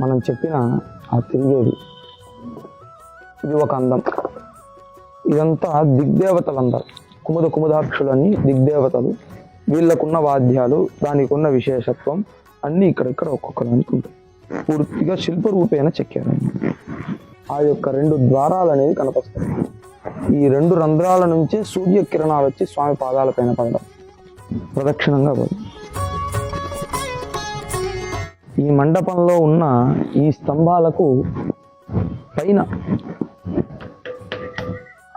మనం చెప్పిన ఆ తిరిగేది. ఇది ఒక అందం. ఇదంతా దిగ్దేవతలు అందరు కుముద కుముదాక్షులన్నీ దిగ్దేవతలు. వీళ్ళకున్న వాద్యాలు దానికి ఉన్న విశేషత్వం అన్నీ ఇక్కడిక్కడ ఒక్కొక్క దానికి ఉంటాయి పూర్తిగా శిల్పరూపేణ చెక్కారు. ఆ యొక్క రెండు ద్వారాలు అనేది కనపస్తాయి ఈ రెండు రంధ్రాల నుంచే సూర్య కిరణాలు వచ్చి స్వామి పాదాల పైన పడడం. ప్రదక్షిణంగా పోదు ఈ మండపంలో ఉన్న ఈ స్తంభాలకు పైన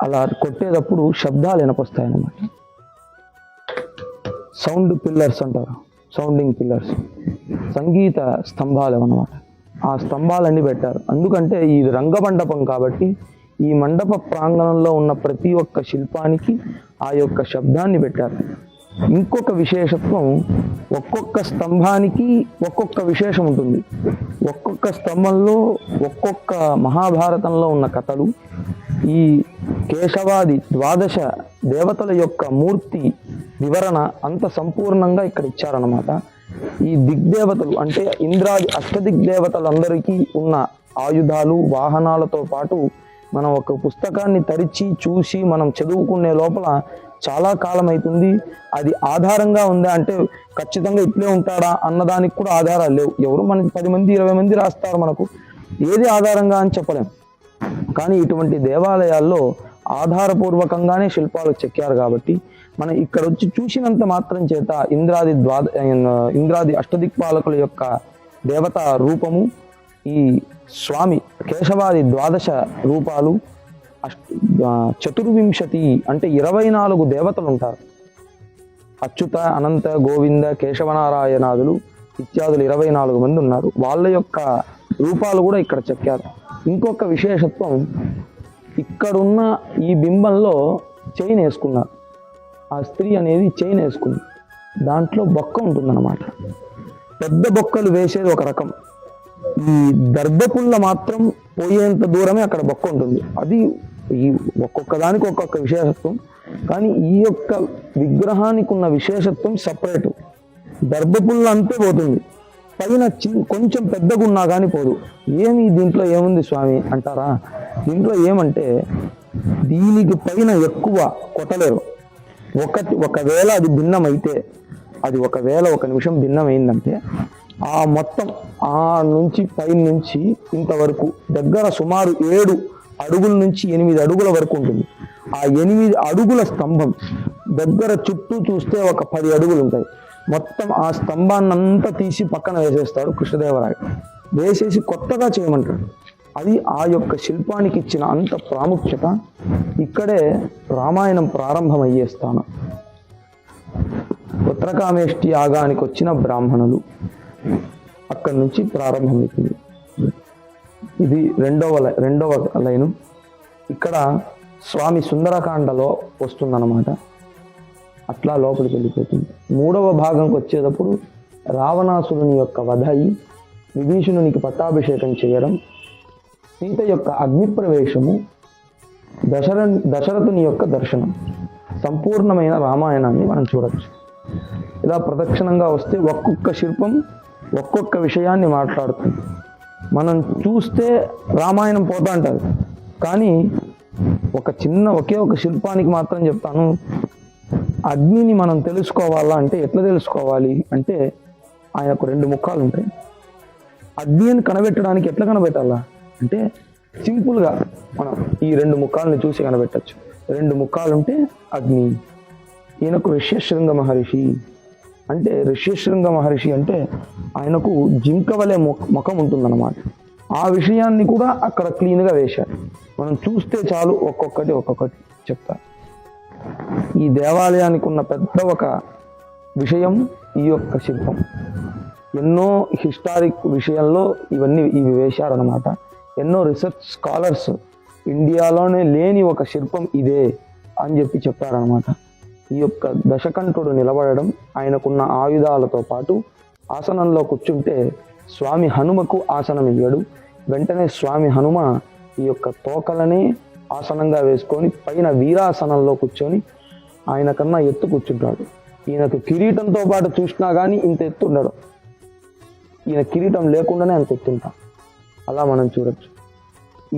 అలా కొట్టేటప్పుడు శబ్దాలు వినపొస్తాయి అన్నమాట సౌండ్ పిల్లర్స్ అంటారు సౌండింగ్ పిల్లర్స్. సంగీత స్తంభాలు అన్నమాట ఆ స్తంభాలన్నీ పెట్టారు. ఎందుకంటే ఇది రంగమండపం కాబట్టి ఈ మండప ప్రాంగణంలో ఉన్న ప్రతి ఒక్క శిల్పానికి ఆ యొక్క శబ్దాన్ని పెట్టారు. ఇంకొక విశేషత్వం ఒక్కొక్క స్తంభానికి ఒక్కొక్క విశేషం ఉంటుంది. ఒక్కొక్క స్తంభంలో ఒక్కొక్క మహాభారతంలో ఉన్న కథలు ఈ కేశవాది ద్వాదశ దేవతల యొక్క మూర్తి వివరణ అంత సంపూర్ణంగా ఇక్కడ ఇచ్చారన్నమాట. ఈ దిగ్దేవతలు అంటే ఇంద్రాది అష్టదిగ్దేవతలందరికీ ఉన్న ఆయుధాలు వాహనాలతో పాటు మనం ఒక పుస్తకాన్ని తరిచి చూసి మనం చదువుకునే లోపల చాలా కాలం అవుతుంది అది ఆధారంగా ఉందా అంటే ఖచ్చితంగా ఇట్లే ఉంటాడా అన్నదానికి కూడా ఆధారాలు లేవు. ఎవరు మనకి పది మంది ఇరవై మంది రాస్తారు మనకు. ఏది ఆధారంగా అని చెప్పలేం. కానీ ఇటువంటి దేవాలయాల్లో ఆధారపూర్వకంగానే శిల్పాలు చెక్కారు కాబట్టి మనం ఇక్కడ వచ్చి చూసినంత మాత్రం చేత ఇంద్రాది ద్వాద ఇంద్రాది అష్టదిక్పాలకుల యొక్క దేవత రూపము ఈ స్వామి కేశవాది ద్వాదశ రూపాలు చతుర్వింశతి అంటే ఇరవై నాలుగు దేవతలు ఉంటారు. అచ్యుత అనంత గోవింద కేశవనారాయణాదులు ఇత్యాదులు ఇరవై నాలుగు మంది ఉన్నారు. వాళ్ళ యొక్క రూపాలు కూడా ఇక్కడ చెక్కారు. ఇంకొక విశేషత్వం ఇక్కడున్న ఈ బింబంలో చైన్ వేసుకున్నారు. ఆ స్త్రీ అనేది చైన్ వేసుకుంది. దాంట్లో బొక్క ఉంటుందన్నమాట. పెద్ద బొక్కలు వేసేది ఒక రకం. ఈ దర్భపుల్ల మాత్రం పోయేంత దూరమే అక్కడ బొక్క ఉంటుంది. అది ఈ ఒక్కొక్క దానికి ఒక్కొక్క విశేషత్వం. కానీ ఈ యొక్క విగ్రహానికి ఉన్న విశేషత్వం సపరేట్ దర్భపుల్ల అంతే పోతుంది. పైన చి కొంచెం పెద్దగా ఉన్నా కానీ పోదు. ఏమి దీంట్లో ఏముంది స్వామి అంటారా? దీంట్లో ఏమంటే దీనికి పైన ఎక్కువ కొట్టలేరు. ఒకటి ఒకవేళ అది భిన్నమైతే అది ఒకవేళ ఒక నిమిషం భిన్నమైందంటే ఆ మొత్తం ఆ నుంచి పై నుంచి ఇంతవరకు దగ్గర సుమారు ఏడు అడుగుల నుంచి ఎనిమిది అడుగుల వరకు ఉంటుంది. ఆ ఎనిమిది అడుగుల స్తంభం దగ్గర చుట్టూ చూస్తే ఒక పది అడుగులు ఉంటాయి. మొత్తం ఆ స్తంభాన్ని అంతా తీసి పక్కన వేసేస్తాడు కృష్ణదేవరాయ. వేసేసి కొత్తగా చేయమంటాడు. అది ఆ యొక్క శిల్పానికి ఇచ్చిన అంత ప్రాముఖ్యత ఇక్కడే రామాయణం ప్రారంభమయ్యే స్థానం. ఉత్తరకామేష్టి యాగానికి వచ్చిన బ్రాహ్మణులు అక్కడి నుంచి ప్రారంభమవుతుంది. ఇది రెండవ రెండవ లైను. ఇక్కడ స్వామి సుందరకాండలో వస్తుందన్నమాట. అట్లా లోపలికి వెళ్ళిపోతుంది. మూడవ భాగంకి వచ్చేటప్పుడు రావణాసురుని యొక్క వధ అయి విభీషణునికి పట్టాభిషేకం చేయడం సీత యొక్క అగ్నిప్రవేశము దశర దశరథుని యొక్క దర్శనం సంపూర్ణమైన రామాయణాన్ని మనం చూడవచ్చు ఇలా ప్రదక్షిణంగా వస్తే ఒక్కొక్క శిల్పం ఒక్కొక్క విషయాన్ని మాట్లాడుతుంది. మనం చూస్తే రామాయణం పోతా అంటారు. కానీ ఒక చిన్న ఒకే ఒక శిల్పానికి మాత్రం చెప్తాను అగ్నిని మనం తెలుసుకోవాలా అంటే ఎట్లా తెలుసుకోవాలి అంటే ఆయనకు రెండు ముఖాలు ఉంటాయి. అగ్నిని కనబెట్టడానికి ఎట్లా కనబెట్టాలా అంటే సింపుల్గా మనం ఈ రెండు ముఖాలను చూసి కనబెట్టచ్చు. రెండు ముఖాలుంటే అగ్ని ఈయనకు విశ్వశృంగ మహర్షి అంటే ఋష్యశృంగ మహర్షి అంటే ఆయనకు జింక వలె ముఖం ఉంటుందన్నమాట. ఆ విషయాన్ని కూడా అక్కడ క్లీన్గా వేశారు. మనం చూస్తే చాలు ఒక్కొక్కటి ఒక్కొక్కటి చెప్తా ఈ దేవాలయానికి ఉన్న పెద్ద ఒక విషయం ఈ యొక్క శిల్పం. ఎన్నో హిస్టారిక్ విషయంలో ఇవన్నీ ఇవి వేశారనమాట ఎన్నో రీసెర్చ్ స్కాలర్స్ ఇండియాలోనే లేని ఒక శిల్పం ఇదే అని చెప్పి చెప్పారనమాట ఈ యొక్క దశకంఠుడు నిలబడడం ఆయనకున్న ఆయుధాలతో పాటు ఆసనంలో కూర్చుంటే స్వామి హనుమకు ఆసనం ఇయ్యడు వెంటనే స్వామి హనుమ ఈ యొక్క తోకలనే ఆసనంగా వేసుకొని పైన వీరాసనంలో కూర్చొని ఆయన కన్నా ఎత్తు కూర్చుంటాడు. ఈయనకు కిరీటంతో పాటు చూసినా కానీ ఇంత ఎత్తు ఉండడు. ఈయన కిరీటం లేకుండానే అంత ఎత్తుంటాం అలా మనం చూడొచ్చు.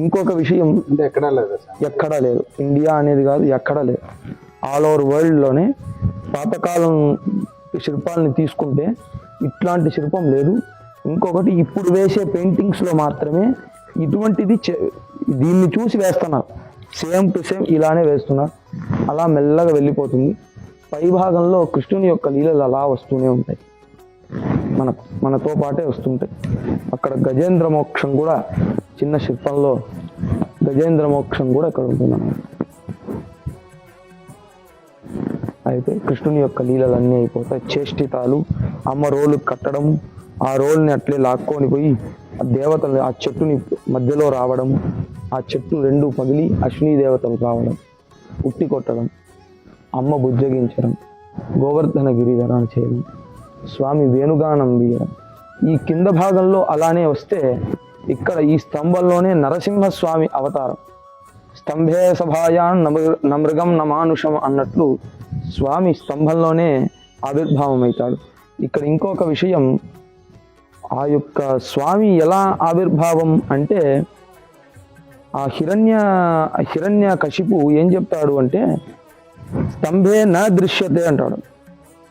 ఇంకొక విషయం అంటే ఎక్కడా లేదా ఎక్కడా లేదు. ఇండియా అనేది కాదు ఎక్కడా లేదు. ఆల్ ఓవర్ వరల్డ్లోనే పాతకాలం శిల్పాలని తీసుకుంటే ఇట్లాంటి శిల్పం లేదు. ఇంకొకటి ఇప్పుడు వేసే పెయింటింగ్స్లో మాత్రమే ఇటువంటిది దీన్ని చూసి వేస్తున్నారు సేమ్ టు సేమ్ ఇలానే వేస్తున్నారు అలా మెల్లగా వెళ్ళిపోతుంది. పై భాగంలో కృష్ణుని యొక్క లీలలు అలా వస్తూనే ఉంటాయి. మన మనతో పాటే వస్తుంటాయి. అక్కడ గజేంద్ర మోక్షం కూడా చిన్న శిల్పంలో గజేంద్ర మోక్షం కూడా ఇక్కడ ఉంటుందన్నమాట అయితే కృష్ణుని యొక్క లీలలన్నీ అయిపోతాయి. చేష్టితాలు అమ్మ రోలు కట్టడం ఆ రోల్ని అట్లే లాక్కొని పోయి ఆ దేవతలు ఆ చెట్టుని మధ్యలో రావడం ఆ చెట్టు రెండు పగిలి అశ్విని దేవతలు రావడం ఉట్టి కొట్టడం అమ్మ బుజ్జగించడం గోవర్ధన గిరిధరాన్ని చేయడం స్వామి వేణుగానం వీయడం. ఈ కింద భాగంలో అలానే వస్తే ఇక్కడ ఈ స్తంభంలోనే నరసింహస్వామి అవతారం. స్తంభే సభాయాన్ నమృ నమృగం నమానుషం అన్నట్లు స్వామి స్తంభంలోనే ఆవిర్భావం అవుతాడు ఇక్కడ ఇంకొక విషయం ఆ యొక్క స్వామి ఎలా ఆవిర్భావం అంటే ఆ హిరణ్య హిరణ్య కశిపు ఏం చెప్తాడు అంటే స్తంభే న దృశ్యతే అంటాడు.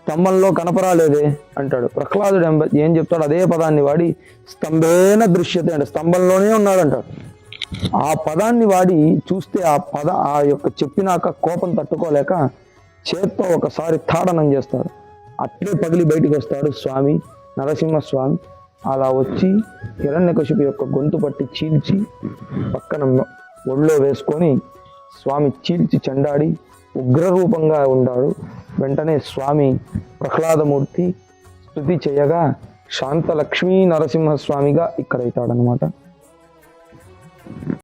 స్తంభంలో కనపరాలేదే అంటాడు. ప్రహ్లాదుడు ఏం- ఏం చెప్తాడు? అదే పదాన్ని వాడి స్తంభేన దృశ్యత అంటే. స్తంభంలోనే ఉన్నాడు అంటాడు ఆ పదాన్ని వాడి చూస్తే ఆ పద ఆ యొక్క చెప్పినాక కోపం తట్టుకోలేక చేత్తో ఒకసారి తాడనం చేస్తాడు. అట్లే పగిలి బయటికి వస్తాడు స్వామి నరసింహ స్వామి అలా వచ్చి హిరణ్యకశిపు యొక్క గొంతు పట్టి చీల్చి పక్కన ఒళ్ళో వేసుకొని స్వామి చీల్చి చెండాడి ఉగ్రరూపంగా ఉన్నాడు వెంటనే స్వామి ప్రహ్లాదమూర్తి స్థుతి చేయగా శాంతలక్ష్మీ నరసింహస్వామిగా ఇక్కడ అవుతాడనమాట